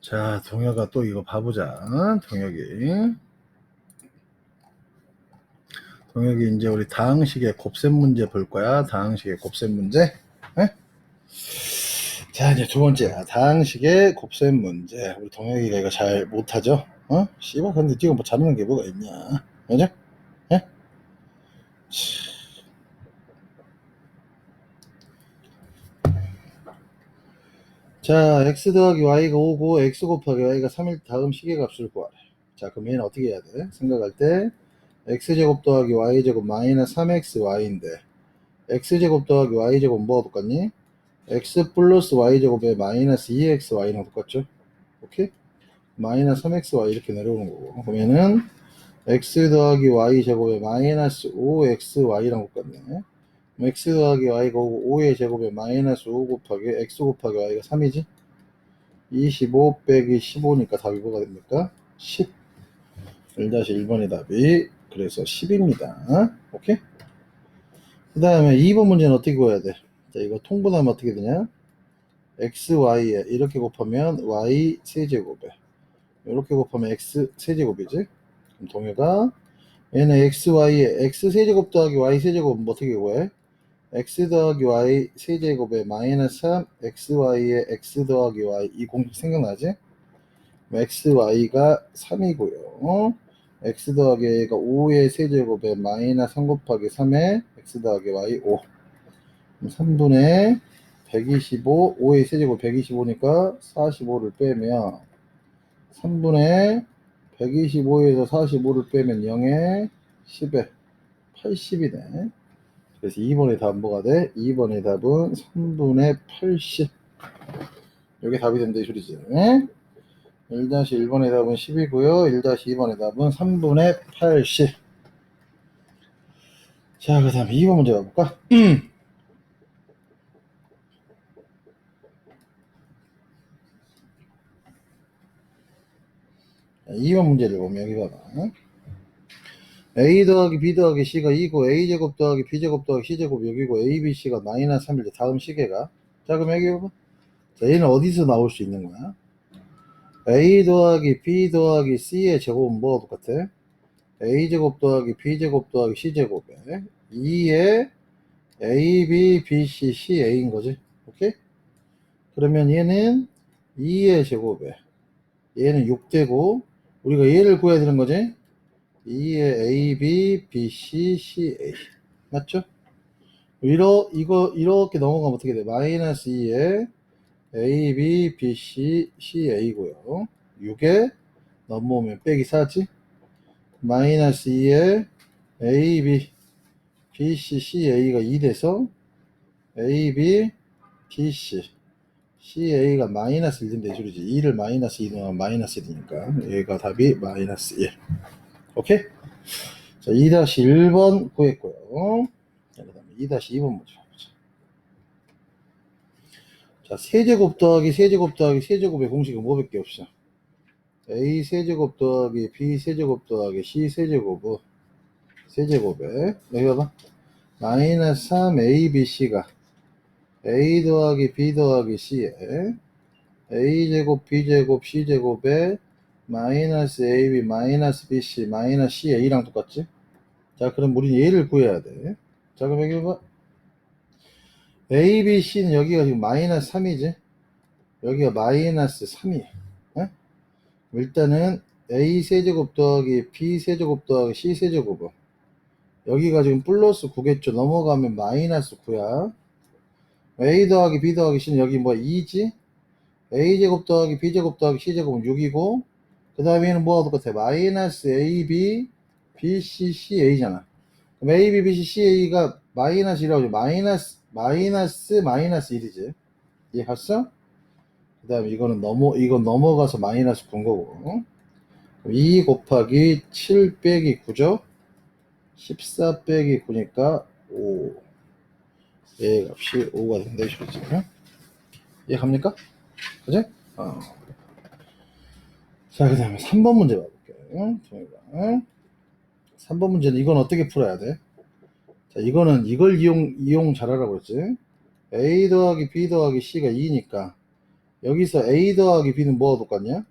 자, 동혁아 또 이거 봐보자. 동혁이. 동혁이 이제 우리 다항식의 곱셈 문제 볼 거야. 다항식의 곱셈 문제. 에? 자, 이제 두 번째야. 다항식의 곱셈 문제. 우리 동혁이가 이거 잘 못하죠? 어? 씨발, 근데 지금 뭐 잘하는 게 뭐가 있냐? 그죠? 자, x 더하기 y가 5고 x 곱하기 y가 3일 다음 시계값을 구하래. 자, 그럼 얘는 어떻게 해야 돼? 생각할 때 x제곱 더하기 y제곱 마이너스 3xy인데 x제곱 더하기 y제곱 뭐가 똑같니? x 플러스 y제곱에 마이너스 2xy랑 똑같죠? 오케이? 마이너스 3xy 이렇게 내려오는 거고 그러면은 x 더하기 y제곱에 마이너스 5xy랑 똑같네 x 더하기 y가 5, 5의 제곱에 마이너스 5 곱하기 x 곱하기 y가 3이지? 25 빼기 15니까 답이 뭐가 됩니까? 10 1-1번의 답이 그래서 10입니다. 오케이? 그 다음에 2번 문제는 어떻게 구해야 돼? 자, 이거 통분하면 어떻게 되냐? x, y에 이렇게 곱하면 y 세제곱에 이렇게 곱하면 x 세제곱이지? 그럼 동해가 얘는 x, y에 x 세제곱 더하기 y 세제곱은 뭐 어떻게 구해? X 더하기 y 세제곱에 마이너스 3 x, y에 x 더하기 y 이 공식 생각나지? x, y가 3이고요. x 더하기 a가 5의 세제곱에 마이너스 3 곱하기 3에 x 더하기 y 5 3분의 125 5의 세제곱 125니까 45를 빼면 3분의 125에서 45를 빼면 0에 10에 80이네 그래서 2번의 답은 뭐가 돼? 2번의 답은 3분의 80 이게 답이 된다 이 소리지 1-1번의 답은 10이고요. 1-2번의 답은 3분의 80. 자, 그 다음에 2번 문제 가볼까? 2번 문제를 보면 여기 봐봐. A 더하기 b 더하기 c가 2고 a제곱 더하기 b제곱 더하기 c제곱 여기고 a, b, c가 마이너스 3일 때 다음 시계가 자 그럼 여기 봐봐. 자 얘는 어디서 나올 수 있는 거야? a 더하기 b 더하기 c의 제곱은 뭐가 똑같아? a제곱 더하기 b제곱 더하기 c제곱에 2에 a, b, b, c, c, a인 거지. 오케이? 그러면 얘는 2의 제곱에 얘는 6되고 우리가 얘를 구해야 되는 거지. 2의 a, b, b, c, c, a 맞죠? 이러, 이거 이렇게 넘어가면 어떻게 돼? 마이너스 2에 A, B, B, C, C, A고요. 6에 넘어오면 빼기 4지. 마이너스 2에 A, B, B, C, C, A가 2 돼서 A, B, B, C, C, A가 마이너스 1인데 줄이지. 2를 마이너스 2 넣으면 마이너스 1이니까 얘가 답이 마이너스 1. 오케이? 자, 2-1번 구했고요. 자, 그 다음에 2-2번 문제. 자, 세제곱 더하기 세제곱 더하기 세제곱의 공식은 뭐밖에 없어? a 세제곱 더하기 b 세제곱 더하기 c 세제곱 세제곱에 여기 봐봐 마이너스 3abc가 a 더하기 b 더하기 c에 a제곱 b제곱 c제곱에 마이너스 ab 마이너스 bc 마이너스 ca랑 똑같지? 자 그럼 우리 얘를 구해야 돼. 자 그럼 여기 봐봐 A, B, C는 여기가 지금 마이너스 3이지? 여기가 마이너스 3이. 에? 일단은 A 세제곱 더하기 B 세제곱 더하기 C 세제곱은 여기가 지금 플러스 9겠죠? 넘어가면 마이너스 9야. A 더하기 B 더하기 C는 여기 뭐 2지? A 제곱 더하기 B 제곱 더하기 C 제곱은 6이고 그 다음에는 뭐가 똑같아? 마이너스 A, B, B, C, C, A잖아. 그럼 A, B, B, C, C, A가 마이너스 1이라고 하죠. 마이너스 마이너스 마이너스 1이지 이해했어? 그 다음에 이거는 넘어 이건 넘어가서 마이너스 9인 거고 2 곱하기 7 빼기 9죠 14 빼기 9니까 5 얘 값이 5가 된다 이 소리지 이해 갑니까? 그지? 어. 자 그 다음에 3번 문제 봐볼게요 저희가 3번 문제는 이건 어떻게 풀어야 돼? 자, 이거는 이걸 이용, 이용 잘하라고 했지. A 더하기 B 더하기 C가 2니까 여기서 A 더하기 B는 뭐하고 똑같냐?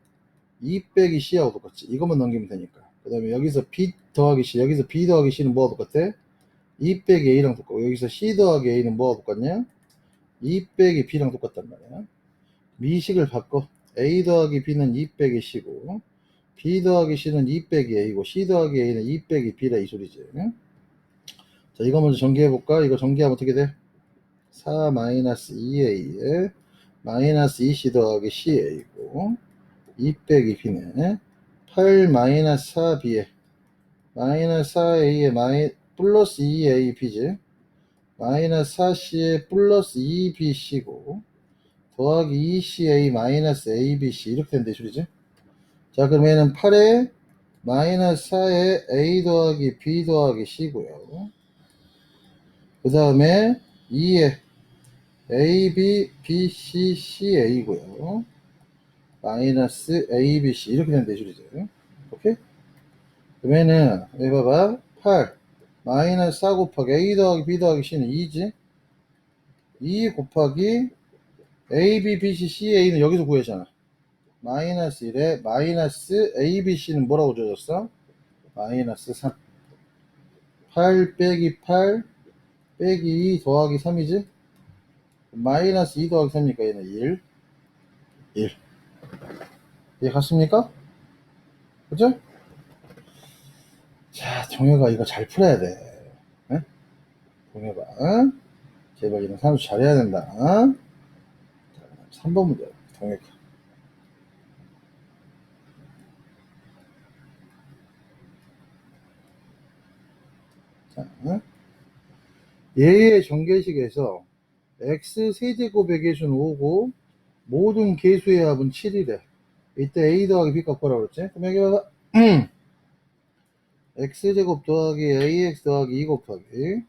2 빼기 C하고 똑같지. 이것만 넘기면 되니까. 그 다음에 여기서 B 더하기 C, 여기서 B 더하기 C는 뭐하고 똑같아? 2 빼기 A랑 똑같고, 여기서 C 더하기 A는 뭐하고 똑같냐? 2 빼기 B랑 똑같단 말이야. 미식을 바꿔. A 더하기 B는 2 빼기 C고, B 더하기 C는 2 빼기 A고, C 더하기 A는 2 빼기 B라 이 소리지. 자, 이거 먼저 전개해볼까? 이거 전개하면 어떻게 돼? 4 마이너스 2A에 마이너스 2C 더하기 CA고, 2 빼기 B네. 8 마이너스 4B에 마이너스 4A에 마이, 플러스 2AB지. 마이너스 4C에 플러스 2BC고, 더하기 2CA 마이너스 ABC 이렇게 이 소리지. 자 얘는 8에 마이너스 4에 A 더하기 B 더하기 C고요. 그 다음에 2에 A, B, B, C, C, A고요. 마이너스 A, B, C 이렇게 이 소리죠. 오케이? 그러면은 여기 봐봐 8 마이너스 4 곱하기 A 더하기 B 더하기 C는 2지 2 곱하기 A, B, B, C, C, A는 여기서 구했잖아 마이너스 1에 마이너스 A, B, C는 뭐라고 줘줬어? 마이너스 3 8 빼기 8 빼기 2 더하기 3이지 마이너스 2 더하기 3이니까 얘는 1 1 이해 갔습니까? 그죠? 자, 동해가 이거 잘 풀어야 돼. 응? 동해가. 응? 제발 이런 산수 잘해야 된다. 응? 자, 3번 문제. 응? 얘의 전개식에서 x 세제곱의 개수는 5고 모든 개수의 합은 7이래. 이때 a 더하기 b 값 거라고 그랬지? 그럼 여기 봐봐. x제곱 더하기 ax 더하기 2 곱하기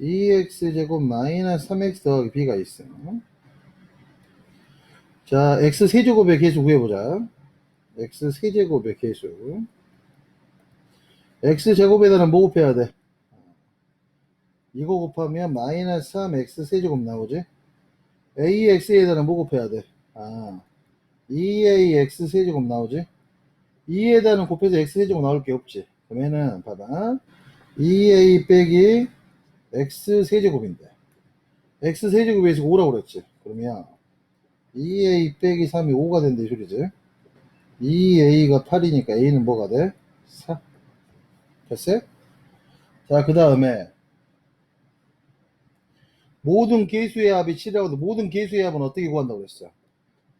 2x제곱 마이너스 3x 더하기 b가 있어. 자, x 세제곱의 개수 구해보자. x 세제곱의 개수. x제곱에다는 뭐 곱해야 돼? 이거 곱하면 마이너스 3x 세제곱 나오지? ax에다는 뭐 곱해야 돼? 아, 2ax 세제곱 나오지? 2에다는 곱해서 x 세제곱 나올 게 없지. 그러면은 봐봐. 2a 빼기 x 세제곱인데 x 세제곱에서 5라고 그랬지. 그러면 2a 빼기 3이 5가 된다 이 소리지. 2a가 8이니까 a는 뭐가 돼? 4. 됐어요? 자, 그 다음에 모든 개수의 합이 7이라고 모든 개수의 합은 어떻게 구한다고 그랬어?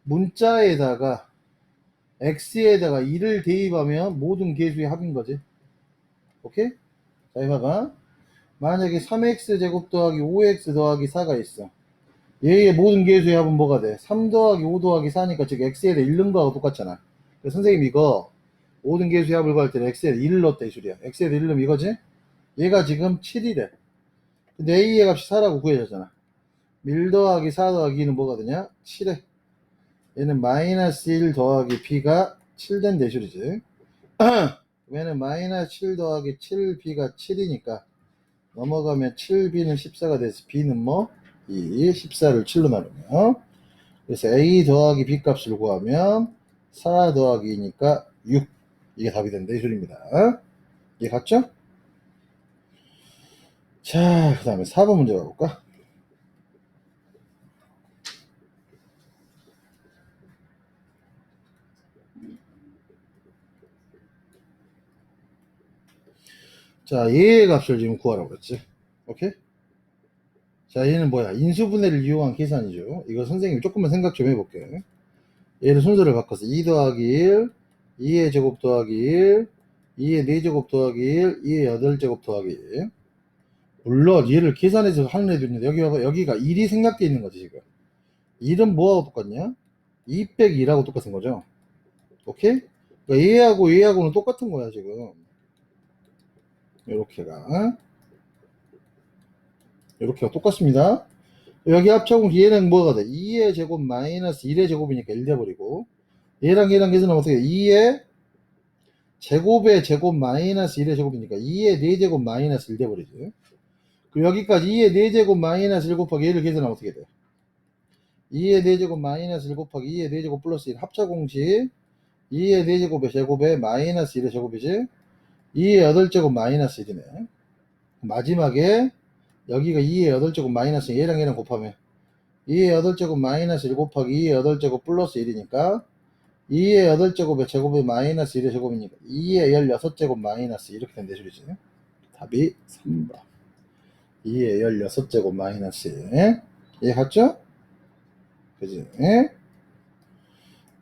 문자에다가 x에다가 2를 대입하면 모든 개수의 합인 거지. 오케이? 자, 이봐봐. 만약에 3x 제곱 더하기 5x 더하기 4가 있어. 얘의 모든 개수의 합은 뭐가 돼? 3 더하기 5 더하기 4니까 즉 x에다 1 넣은 거하고 똑같잖아. 그래서 선생님 이거 모든 개수의 합을 구할 때는 x에다 1을 넣었다 이 소리야. x에다 1 넣으면 이거지? 얘가 지금 7이래. 근데 a의 값이 4라고 구해졌잖아. 1 더하기 4 더하기 2는 뭐가 되냐? 7에. 얘는 마이너스 1 더하기 b가 7된 대줄이지. 얘는 마이너스 7 더하기 7b가 7이니까 넘어가면 7b는 14가 돼서 b는 뭐? 2, 14를 7로 나누면 그래서 a 더하기 b 값을 구하면 4 더하기 2니까 6 이게 답이 된다 이 소리입니다. 이해 갔죠? 자, 그 다음에 4번 문제 가볼까? 자, 얘의 값을 지금 구하라고 그랬지. 오케이? 자, 얘는 뭐야? 인수분해를 이용한 계산이죠. 이거 선생님 조금만 생각 좀 해볼게. 얘를 순서를 바꿔서 2 더하기 1, 2의 제곱 더하기 1, 2의 4제곱 더하기 1, 2의 8제곱 더하기 1. 물론 얘를 계산해서 하는 애도 있는데 여기, 여기가 1이 생략되어 있는 거지 지금 1은 뭐하고 똑같냐? 2 빼기 2라고 똑같은 거죠 오케이? 그러니까 얘하고 얘하고는 똑같은 거야 지금 이렇게가 이렇게가 똑같습니다 여기 합쳐보면 얘는 뭐가 돼? 2의 제곱 마이너스 1의 제곱이니까 1 돼버리고 얘랑 얘랑 계산하면 어떻게 돼? 2의 제곱의 제곱 마이너스 1의 제곱이니까 2의 4제곱 마이너스 1 돼버리지 그럼 여기까지 2의 4제곱 마이너스 1 곱하기 1을 계산하면 어떻게 돼? 2의 4제곱 마이너스 1 곱하기 2의 4제곱 플러스 1 합차 공식 2의 4제곱의 제곱에 마이너스 1의 제곱이지 2의 8제곱 마이너스 1이네 마지막에 여기가 2의 8제곱 마이너스 얘랑 얘랑 곱하면 2의 8제곱 마이너스 1 곱하기 2의 8제곱 플러스 1이니까 2의 8제곱의 제곱이 마이너스 1의 제곱이니까 2의 16제곱 마이너스 이렇게 된대 소리지 답이 3번 2의 16제곱 마이너스 1 이해갔죠? 그지?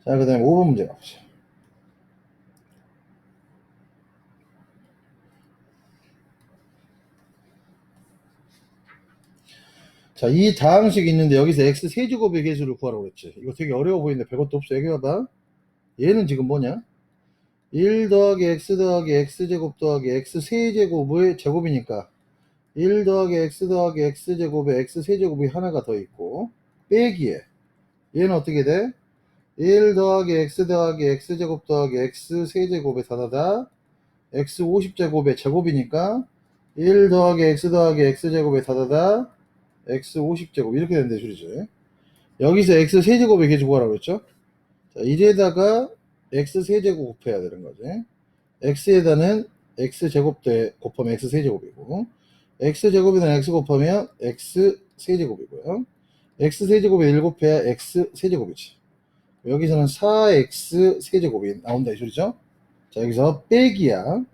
자, 그 다음에 5번 문제 가보자. 자, 이 다항식이 있는데 여기서 x 세제곱의 개수를 구하라고 그랬지. 이거 되게 어려워 보이는데 별것도 없어. 여기 봐봐. 얘는 지금 뭐냐? 1 더하기 x 더하기 x제곱 더하기 x 세제곱의 제곱이니까 1 더하기 x 더하기 x제곱에 x 세제곱이 하나가 더 있고 빼기에 얘는 어떻게 돼? 1 더하기 x 더하기 x제곱 더하기 x 세제곱에 다다다 x 50제곱의 제곱이니까 1 더하기 x 더하기 x제곱에 다다다 x 50제곱 이렇게 된대 줄이죠. 여기서 x 세제곱의 개수 구하라고 그랬죠? 자, 이제다가 x 세제곱 곱해야 되는 거지. x에다는 x 제곱 대 곱하면 x 세제곱이고 x 제곱에다는 x 곱하면 x 세제곱이고요. x 세제곱에 1 곱해야 x 세제곱이지. 여기서는 4x 세제곱이 나온다 이 소리죠. 자 여기서 빼기야.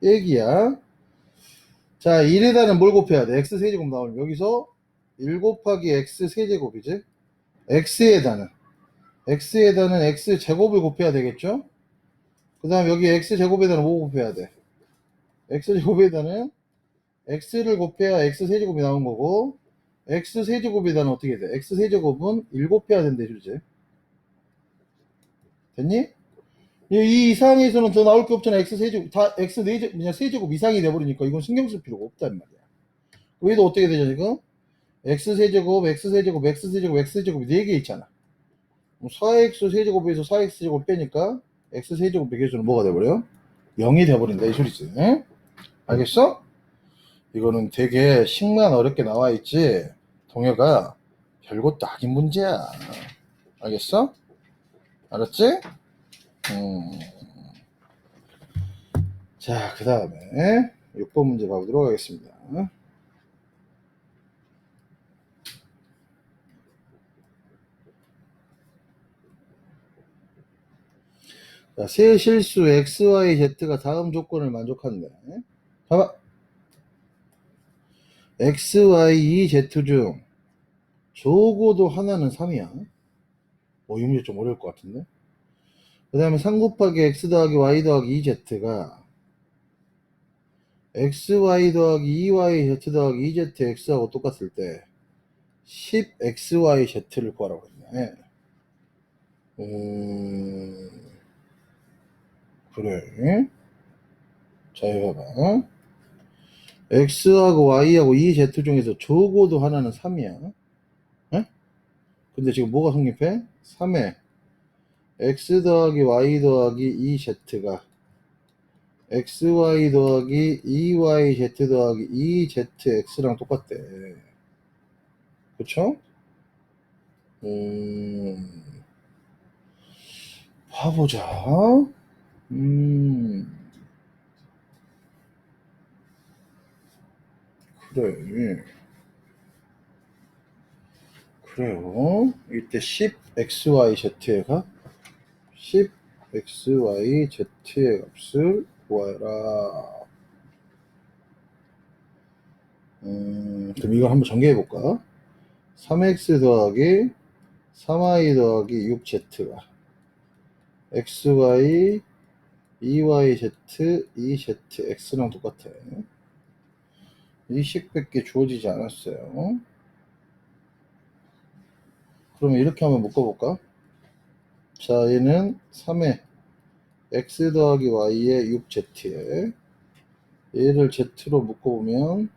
빼기야. 자 1에다는 뭘 곱해야 돼? x 세제곱 나오면 여기서 1 곱하기 x 세제곱이지. x에다는 x에다는 x 제곱을 곱해야 되겠죠. 그 다음 여기 x 제곱에다는 뭐 곱해야 돼? x 제곱에다는 x를 곱해야 x 세제곱이 나온 거고 x 세제곱에다는 어떻게 돼? x 세제곱은 1 곱해야 된대 줄지. 됐니? 이 이상에서는 더 나올 게 없잖아. x 세제곱 다 x 네제 그냥 세제곱 이상이 돼버리니까 이건 신경 쓸 필요가 없단 말이야. 여기도 어떻게 되죠 지금? X 세제곱, x 세제곱, x 세제곱, x 세제곱이 4개 있잖아. 4x 세제곱에서 4x 세제곱 빼니까 x 세제곱 비교수는 뭐가 돼버려? 0이 돼버린다 이 소리지. 응? 알겠어? 이거는 되게 식만 어렵게 나와 있지. 동요가 별것도 아닌 문제야. 알겠어? 알았지? 음. 자, 그 다음에 6번 문제 봐보도록 하겠습니다. 자, 세 실수 x, y, z가 다음 조건을 만족한대. 봐봐. x, y, e, 중 적어도 하나는 3이야. 어, 이 문제 좀 어려울 것 같은데. 그 다음에 3 곱하기 x 더하기 y 더하기 2z가 x, y 더하기 2y, z 더하기 2z, x하고 똑같을 때 10x, y, z를 구하라고 했네. 음, 그래. 자, 이거 봐봐. x하고 y하고 2z 중에서 적어도 하나는 3이야. 에? 근데 지금 뭐가 성립해? 3에 x 더하기 y 더하기 2z가 xy 더하기 2yz 더하기 2zx랑 똑같대. 그쵸? 음, 봐보자. 음, 그래. 그래요. 이때 10xyz가 10xyz의 값을 구하라. 음, 그럼 이걸 한번 전개해 볼까? 3x 더하기 3y 더하기 6z가 xy 2yz 2zx랑 똑같아. 이 식밖에 주어지지 않았어요. 그러면 이렇게 한번 묶어볼까? 자, 얘는 3에 x 더하기 y에 6z에 얘를 z로 묶어보면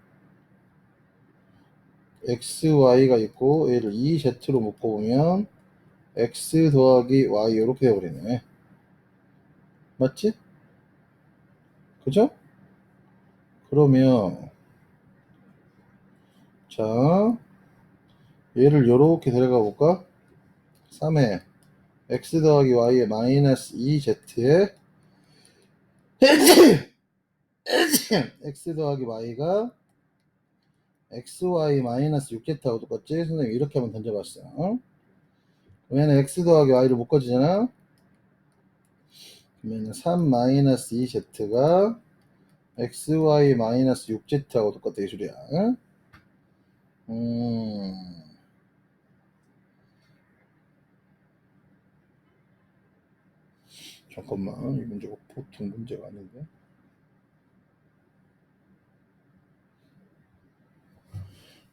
xy가 있고 얘를 2z로 묶어보면 x 더하기 y 이렇게 되어버리네. 맞지? 그죠? 그러면 자 얘를 이렇게 데려가 볼까? 3에 x 더하기 y에 마이너스 2z에 x 더하기 y가 xy 마이너스 6z하고 똑같지? 선생님 이렇게 한번 던져봤어요. 어? 그러면 x 더하기 y를 묶어주잖아? 그러면 3 마이너스 2z가 xy 마이너스 6z하고 똑같다 이 소리야. 어? 음... 잠깐만 이 문제가 보통 문제가 아닌데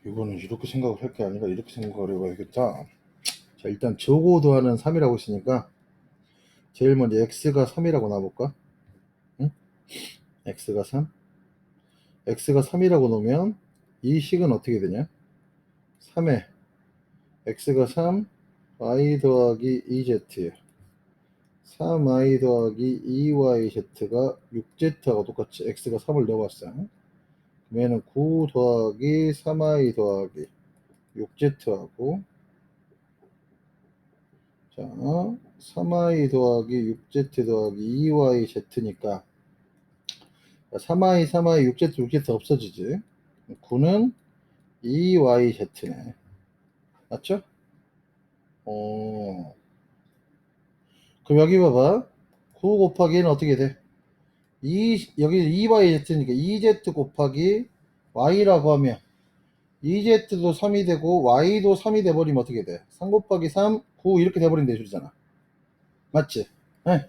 이거는 이렇게 생각을 할 게 아니라 이렇게 생각을 해봐야겠다 자 일단 저고도하는 3이라고 했으니까 제일 먼저 x가 3이라고 놔볼까 응? x가 3 x가 3이라고 놓으면 이 식은 어떻게 되냐 3에 x가 3 y 더하기 2z 3y 더하기 2yz가 6z하고 똑같이 x가 3을 넣어봤어. 그러면 9 더하기 3y 더하기 6z하고 자 3y 더하기 6z 더하기 2yz니까 3y 3y 6z 6z 없어지지 9는 2yz네 맞죠? 어 그럼 여기 봐봐. 9 곱하기 1은 어떻게 돼? 2, 여기 2yz니까 2z 곱하기 y라고 하면 2z도 3이 되고 y도 3이 돼버리면 어떻게 돼? 3 곱하기 3, 9 이렇게 돼버린다 이 소리잖아. 맞지? 예.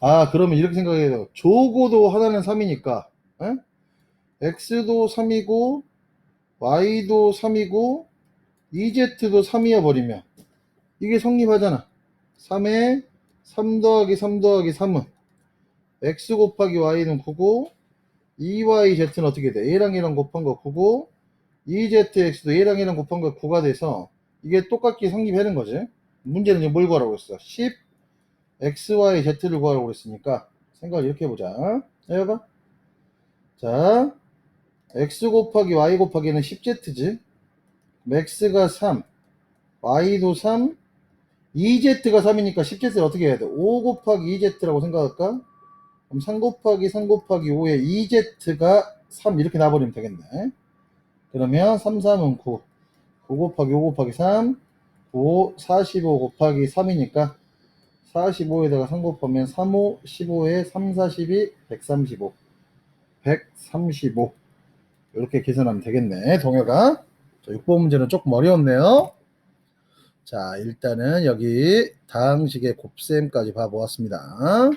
아 그러면 이렇게 생각해요. 조고도 하나는 3이니까 예? x도 3이고 y도 3이고 2z도 3이어 버리면 이게 성립하잖아. 3에 3 더하기 3 더하기 3은 x 곱하기 y는 9고 2yz는 어떻게 돼? a랑 1랑 곱한 거 9고 2zx도 a랑 1랑 곱한 거 9가 돼서 이게 똑같게 성립하는 거지. 문제는 뭘 구하라고 했어? 10 xyz를 구하라고 그랬으니까 생각을 이렇게 해보자. 해봐. 자, x 곱하기 y 곱하기는 10z지. x가 3, y도 3, 2z가 3이니까 10z를 어떻게 해야 돼? 5 곱하기 2z라고 생각할까? 그럼 3 곱하기 3 곱하기 5에 2z가 3 이렇게 나버리면 되겠네. 그러면 3, 3은 9. 9 곱하기 5 곱하기 3, 5, 45 곱하기 3이니까 45에다가 3 곱하면 3, 5, 15에 3, 42, 135. 135. 이렇게 계산하면 되겠네. 동요가. 자, 6번 문제는 조금 어려웠네요. 자, 일단은 여기 다항식의 곱셈까지 봐보았습니다.